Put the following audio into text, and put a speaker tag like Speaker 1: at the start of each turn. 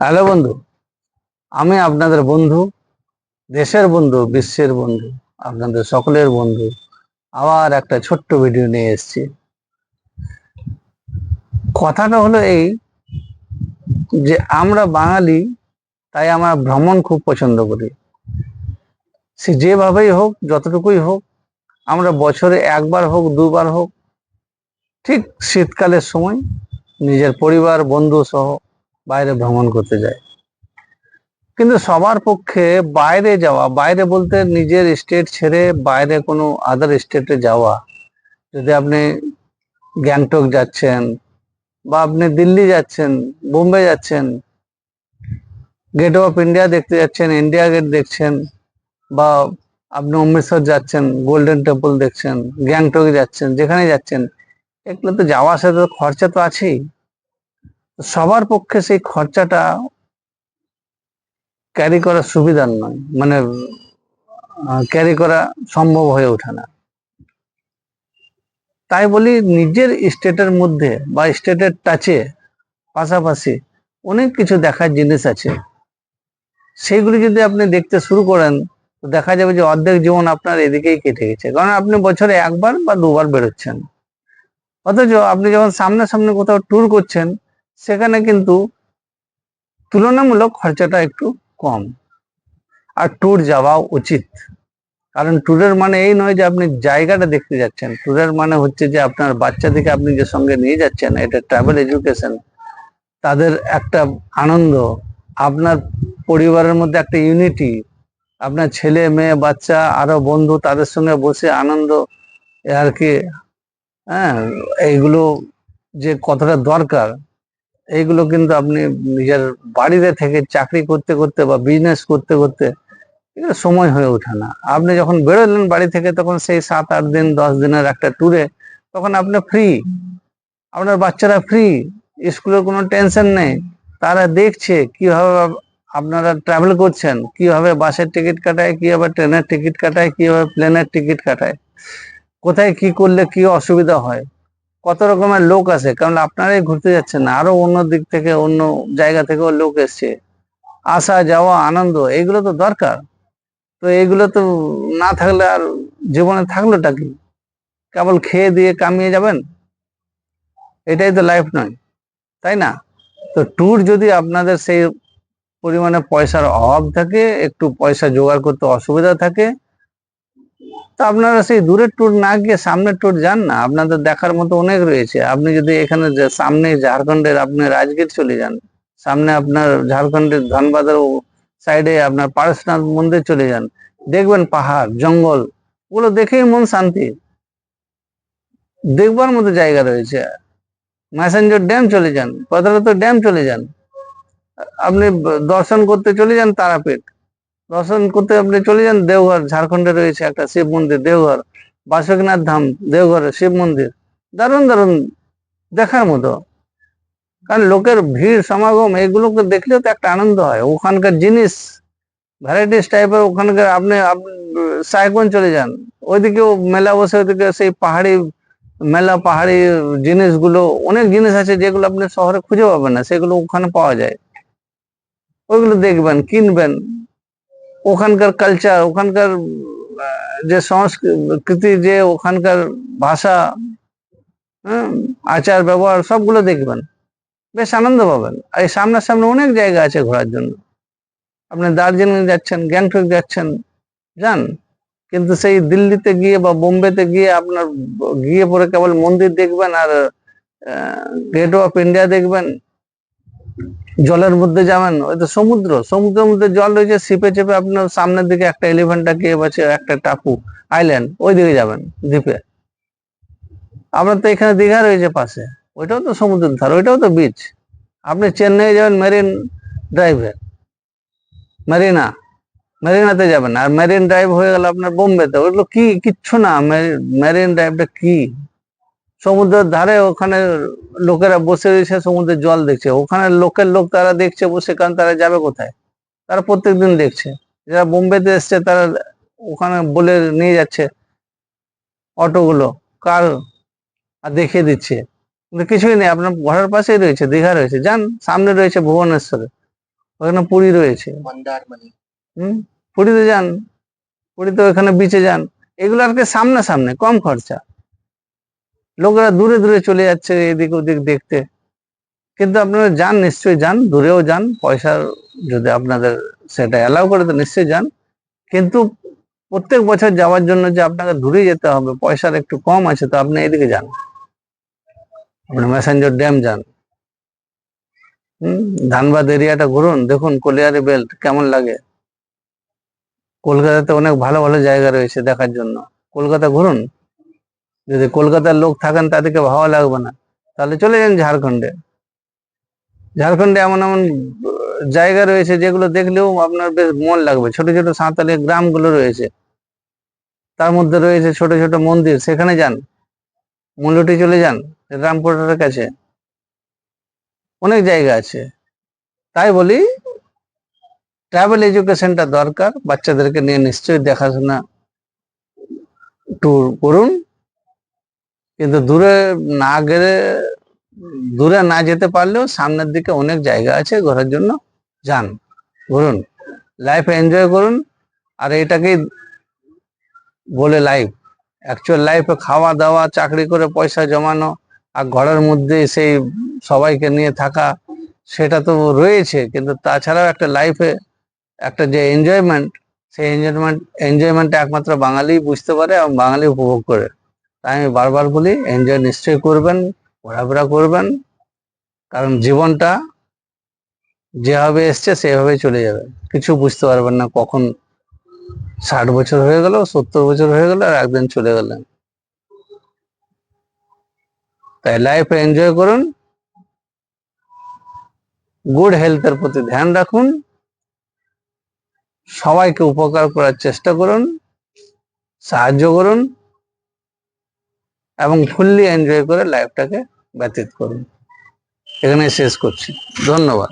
Speaker 1: Hello বন্ধু, আমি আপনাদের বন্ধু, দেশের বন্ধু, বিশ্বের বন্ধু, আপনাদের সকলের বন্ধু, আবার একটা ছোট্ট ভিডিও নিয়ে এসেছি। কথাটা হলো এই যে আমরা বাঙালি, তাই আমরা ভ্রমণ খুব পছন্দ করি। সে যেভাবেই হোক, যতটুকুই হোক, আমরা বছরে একবার হোক, দুবার হোক, ঠিক শীতকালের সময় নিজের পরিবার, বন্ধু সহ বাইরে ভ্রমণ করতে যায়। কিন্তু সবার পক্ষে বাইরে যাওয়া, বাইরে বলতে নিজের স্টেট ছেড়ে বাইরে কোনো আদার স্টেটে যাওয়া, যদি আপনি গ্যাংটক যাচ্ছেন বা আপনি দিল্লি যাচ্ছেন, বোম্বে যাচ্ছেন গেট অফ ইন্ডিয়া দেখতে যাচ্ছেন ইন্ডিয়া গেট দেখছেন, বা আপনি অমৃতসর যাচ্ছেন গোল্ডেন টেম্পল দেখছেন, গ্যাংটকে যাচ্ছেন, যেখানে যাচ্ছেন এগুলো তো যাওয়া আসা তো খরচা তো আছেই। সবার পক্ষে সেই খরচাটা ক্যারি করা সুবিধার নয়। মানে ক্যারি করা সম্ভব হয়ে ওঠে না। তাই বলি নিজের স্টেটের মধ্যে বা স্টেটের টাচে পাশাপাশি অনেক কিছু দেখার জিনিস আছে। সেইগুলি যদি আপনি দেখতে শুরু করেন দেখা যাবে যে অর্ধেক জীবন আপনার এদিকেই কেটে গেছে। কারণ আপনি বছরে একবার বা দুবার বেরোচ্ছেন। অথচ আপনি যখন সামনে সামনে কোথাও ট্যুর করছেন সেখানে কিন্তু তুলনামূলক খরচাটা একটু কম। আর ট্যুর যাওয়া উচিত। কারণ ট্যুরের মানে এই নয় যে আপনি জায়গাটা দেখতে যাচ্ছেন। ট্যুরের মানে হচ্ছে যে আপনার বাচ্চা থেকে আপনি যে সঙ্গে নিয়ে যাচ্ছেন, এটা ট্রাভেল এডুকেশন তাদের একটা আনন্দ, আপনার পরিবারের মধ্যে একটা ইউনিটি আপনার ছেলে, মেয়ে, বাচ্চা, আরও বন্ধু, তাদের সঙ্গে বসে আনন্দ আর কি হ্যাঁ এইগুলো যে কতটা দরকার এইগুলো কিন্তু আপনি নিজের বাড়িতে থেকে চাকরি করতে করতে বা বিজনেস করতে করতে এগুলো সময় হয়ে ওঠে না। আপনি যখন বেরোলেন বাড়ি থেকে, তখন সেই সাত, আট দিন, দশ দিনের একটা ট্যুরে তখন আপনি ফ্রি আপনার বাচ্চারা ফ্রি স্কুলের কোনো টেনশন নেই, তারা দেখছে কীভাবে আপনারা ট্রাভেল করছেন, কীভাবে বাসের টিকিট কাটায়, কীভাবে ট্রেনের টিকিট কাটায়, কীভাবে প্লেনের টিকিট কাটায়, কোথায় কি করলে কি অসুবিধা হয়। কত রকমের লোক আছে? কারণ আপনারাই ঘুরতে যাচ্ছেন না, আরও অন্য দিক থেকে, অন্য জায়গা থেকেও লোক এসছে। আসা, যাওয়া, আনন্দ এইগুলো তো দরকার। তো এইগুলো তো না থাকলে আর জীবনে থাকলোটা কি? কেবল খেয়ে দিয়ে কামিয়ে যাবেন? এটাই তো লাইফ নয়, তাই না? তো ট্যুর যদি আপনাদের সেই পরিমাণে পয়সার অভাব থাকে, একটু পয়সা জোগাড় করতে অসুবিধা থাকে তো আপনারা সেই দূরের ট্যুর না গিয়ে সামনের ট্যুর যান না। আপনাদের দেখার মতো অনেক রয়েছে। আপনি যদি এখানে সামনে ঝাড়খণ্ডের আপনি রাজগীর চলে যান, সামনে আপনার ঝাড়খণ্ডের ধনবাদের সাইডে আপনার পারশনাথ মন্দির চলে যান, দেখবেন পাহাড়, জঙ্গল, ওগুলো দেখেই মন শান্তি। দেখবার মতো জায়গা রয়েছে। ম্যাসেঞ্জর ড্যাম চলে যান পদারত ড্যাম চলে যান। আপনি দর্শন করতে চলে যান তারাপীঠ। দর্শন করতে আপনি চলে যান দেওঘর, ঝাড়খণ্ডে রয়েছে একটা শিব মন্দির, দেওঘর। বাসুকনাথ ধাম দেওঘরে শিব মন্দির। দারুণ দারুণ দেখার মতো। কারণ লোকের ভিড়, সমাগম, এগুলোকে দেখলেও তো একটা আনন্দ হয়। ওখানকার জিনিস ভ্যারাইটিস টাইপের ওখানকার আপনি সাইকন চলে যান। ওইদিকেও মেলা বসে, ওইদিকে সেই পাহাড়ি মেলা, পাহাড়ি জিনিসগুলো, অনেক জিনিস আছে যেগুলো আপনি শহরে খুঁজে পাবেন না, সেগুলো ওখানে পাওয়া যায়। ওইগুলো দেখবেন, কিনবেন। ওখানকার কালচার ওখানকার আহ, যে সংস্কৃতি যে ওখানকার ভাষা হ্যাঁ, আচার ব্যবহার সবগুলো দেখবেন বেশ আনন্দ পাবেন আর এই সামনাসামনি অনেক জায়গা আছে ঘোরার জন্য আপনি দার্জিলিং যাচ্ছেন গ্যাংটক যাচ্ছেন যান কিন্তু সেই দিল্লিতে গিয়ে বা বোম্বেতে গিয়ে আপনার ব- গিয়ে পরে কেবল মন্দির দেখবেন আর গেট অফ ইন্ডিয়া দেখবেন জলের মধ্যে যাবেন ওই তো সমুদ্র। সমুদ্রের মধ্যে জল রয়েছে শিপে চেপে আপনার সামনের দিকে একটা এলিভেন্টা কেভ আছে একটা টাপু আইল্যান্ড ওই দিকে যাবেন, দ্বীপে। আপনার তো এখানে দীঘা রয়েছে পাশে। ওইটাও তো সমুদ্রের ধার, ওইটাও তো বিচ আপনি চেন্নাই যাবেন মেরিন ড্রাইভে মেরিনা মেরিনাতে যাবেন। আর মেরিন ড্রাইভ হয়ে গেল আপনার বোম্বেতে। ওইগুলো কি কিচ্ছু না মেরিন ড্রাইভটা কি? সমুদ্রের ধারে ওখানে লোকেরা বসে রয়েছে সমুদ্রের জল দেখছে। ওখানে লোকের লোক তারা দেখছে বসে কারণ তারা যাবে কোথায়? তারা প্রত্যেকদিন দেখছে। যারা বোম্বেতে এসছে তারা ওখানে বলে নিয়ে যাচ্ছে অটোগুলো কার আর দেখিয়ে দিচ্ছে। কিন্তু কিছুই নেই আপনার ঘরের পাশেই রয়েছে দীঘা রয়েছে। যান সামনে রয়েছে ভুবনেশ্বরে। ওখানে পুরী রয়েছে।
Speaker 2: মন্দারমণি
Speaker 1: হুম? পুরীতে যান পুরীতে ওখানে বিচে যান। এগুলো আর কি সামনে সামনে কম খরচা। লোকেরা দূরে দূরে চলে যাচ্ছে এদিক ওদিক দেখতে। কিন্তু আপনারা যান, নিশ্চয়ই যান, দূরেও যান, পয়সার যদি আপনাদের সেটা অ্যালাউ করে তো নিশ্চয়ই যান। কিন্তু প্রত্যেক বছর যাওয়ার জন্য যে আপনাকে দূরে যেতে হবে, পয়সার একটু কম আছে, তো আপনি এদিকে যান। আপনি ম্যাসেঞ্জার ড্যাম যান। ধানবাদ এরিয়াটা ঘুরুন, দেখুন কলিয়ারি বেল্ট কেমন লাগে। কলকাতাতে অনেক ভালো ভালো জায়গা রয়েছে দেখার জন্য। কলকাতা ঘুরুন। যদি কলকাতার লোক থাকেন তাদেরকে ভালো লাগবে না। তাহলে চলে যান ঝাড়খণ্ডে। ঝাড়খণ্ডে এমন এমন জায়গা রয়েছে যেগুলো দেখলেও আপনার বেশ মন লাগবে। ছোট ছোট সাঁওতালি গ্রামগুলো রয়েছে। তার মধ্যে রয়েছে ছোট ছোট মন্দির। সেখানে যান। মূলটি চলে যান রামপুরের কাছে। অনেক জায়গা আছে। তাই বলি ট্রাভেল এডুকেশনটা দরকার। বাচ্চাদেরকে নিয়ে নিশ্চয়ই দেখাশোনা ট্যুর করুন। কিন্তু দূরে না গেলে, দূরে না যেতে পারলেও সামনের দিকে অনেক জায়গা আছে ঘোরার জন্য। যান, ঘুরুন লাইফ এনজয় করুন। আর এটাকেই বলে লাইফ অ্যাকচুয়াল লাইফে খাওয়া দাওয়া, চাকরি করে পয়সা জমানো আর ঘরের মধ্যে সেই সবাইকে নিয়ে থাকা, সেটা তো রয়েছে। কিন্তু তাছাড়াও একটা লাইফে একটা যে এনজয়মেন্ট সেই এনজয়মেন্ট এনজয়মেন্টটা একমাত্র বাঙালি বুঝতে পারে এবং বাঙালি উপভোগ করে। আমি বারবার বলি এনজয় নিশ্চয়ই করবেন, ঘোরাফেরা করবেন, কারণ জীবনটা যেভাবে এসছে সেভাবে চলে যাবে। কিছু বুঝতে পারবেন না কখন ষাট বছর হয়ে গেল, সত্তর বছর হয়ে গেল, আর একদিন চলে গেলেন। তাই লাইফ এনজয় করুন গুড হেলথের প্রতি ধ্যান রাখুন, সবাইকে উপকার করার চেষ্টা করুন, সাহায্য করুন এবং ফুললি এনজয় করে লাইফটাকে ব্যতীত করুন। এখানে শেষ করছি। ধন্যবাদ।